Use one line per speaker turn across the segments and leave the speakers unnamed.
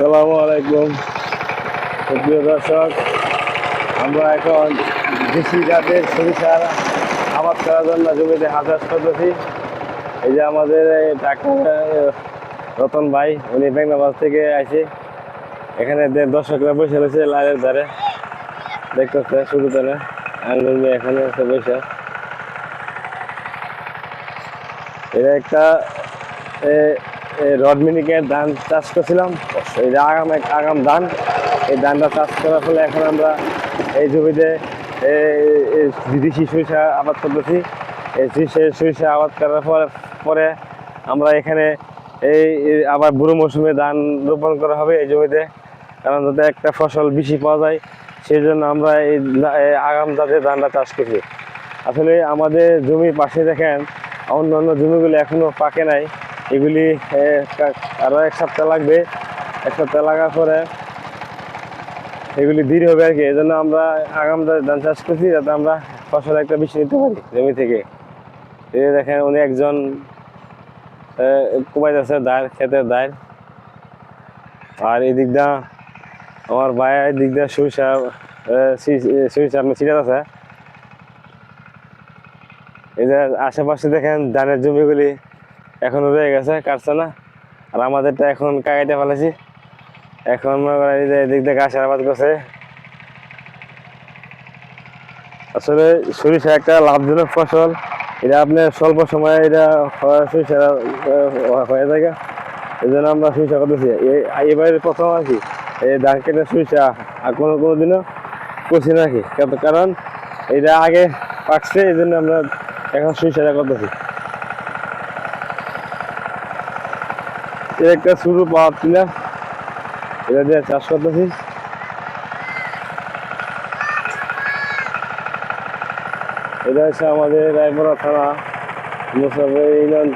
আসসালামু আলাইকুম। দর্শক, আমরা এখন কৃষি জাতের সরিষার আবাদ করার জন্য জমিতে হাজার করতেছি। এই যে আমাদের ডাক্তার, রতন ভাই, উনি বেঙ্গাবাদ থেকে আসে এখানে দর্শকরা বসে রয়েছে লাইনের ধারে। দেখতেছে শুরু করে আঙ্গুল এখানে আছে বসে। এটা একটা রড মিনিকের ধান চাষ করছিলাম। এই যে আগাম এক আগাম ধান, এই ধানটা চাষ করার ফলে এখন আমরা এই জমিতে বিদেশি সরিষা আবাদ করতেছি। এই সরিষা- আবাদ করার পরে পরে আমরা এখানে এই আবার বুড়ো মৌসুমে ধান রোপণ করা হবে এই জমিতে। কারণ যাতে একটা ফসল বেশি পাওয়া যায় সেই জন্য আমরা এই আগাম জাতের ধানটা চাষ করছি। আসলে আমাদের জমির পাশে দেখেন অন্য অন্য জমিগুলি এখনও পাকে নাই। এগুলি এ, কা- আরও এক সপ্তাহ লাগবে। এক সপ্তাহ লাগার পরে এগুলি দেরি হবে আর কি। এই জন্য আমরা আগাম ধান চাষ করছি যাতে আমরা ফসল একটা বেশি নিতে পারি জমি থেকে। এই দেখেন উনি একজন কুমাই যাচ্ছে দায়ের ক্ষেতের দায়ের। আর এই দিক দা আমার ভাইয়ের দিক দিয়ে সরিষা সরিষা আপনার সিটার আছে। যে আশেপাশে দেখেন ধানের জমিগুলি। এখনও রয়ে গেছে, কাটছে না। আর আমাদেরটা এখন কাকাইতে ফেলেছি। এখন মনে যে এদিক দিয়ে গাছের আবাদ করছে। আসলে সরিষা একটা লাভজনক ফসল। এটা আপনার স্বল্প সময়ে এটা সরিষা হয়ে থাকে। এই জন্য আমরা সরিষা করতেছি। এবারে প্রথম কি, এই ধান কেটে সরিষা আর কোনো কোনো দিনও করছি না আর কি। কারণ- কারণ এটা আগে পাকছে এই জন্য আমরা এখন সরিষাটা করতেছি। একটা শুরু পাওয়ার টিলার এটা দিয়ে চাষ করতেছি। এটা হচ্ছে আমাদের রায়পুরা থানা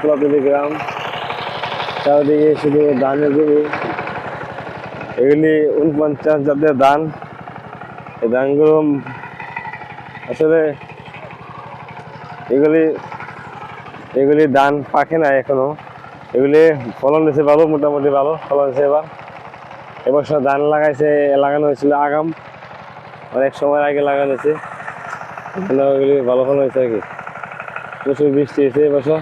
তুলাতলি গ্রাম। চারিদিকে শুধু ধানের জমি এগুলি উনপঞ্চাশ জাতের ধান। এই ধানগুলো আসলে এগুলি এগুলি ধান পাকে না এখনও। এগুলি ফলন হয়েছে ভালো, মোটামুটি ভালো, ফলন হয়েছে এবার। এবছর ধান লাগাইছে, লাগানো হয়েছিল আগাম। অনেক সময় আগে লাগানো হয়েছে। ওগুলি ভালো ফলন হয়েছে আর কি। প্রচুর বৃষ্টি হয়েছে এবছর।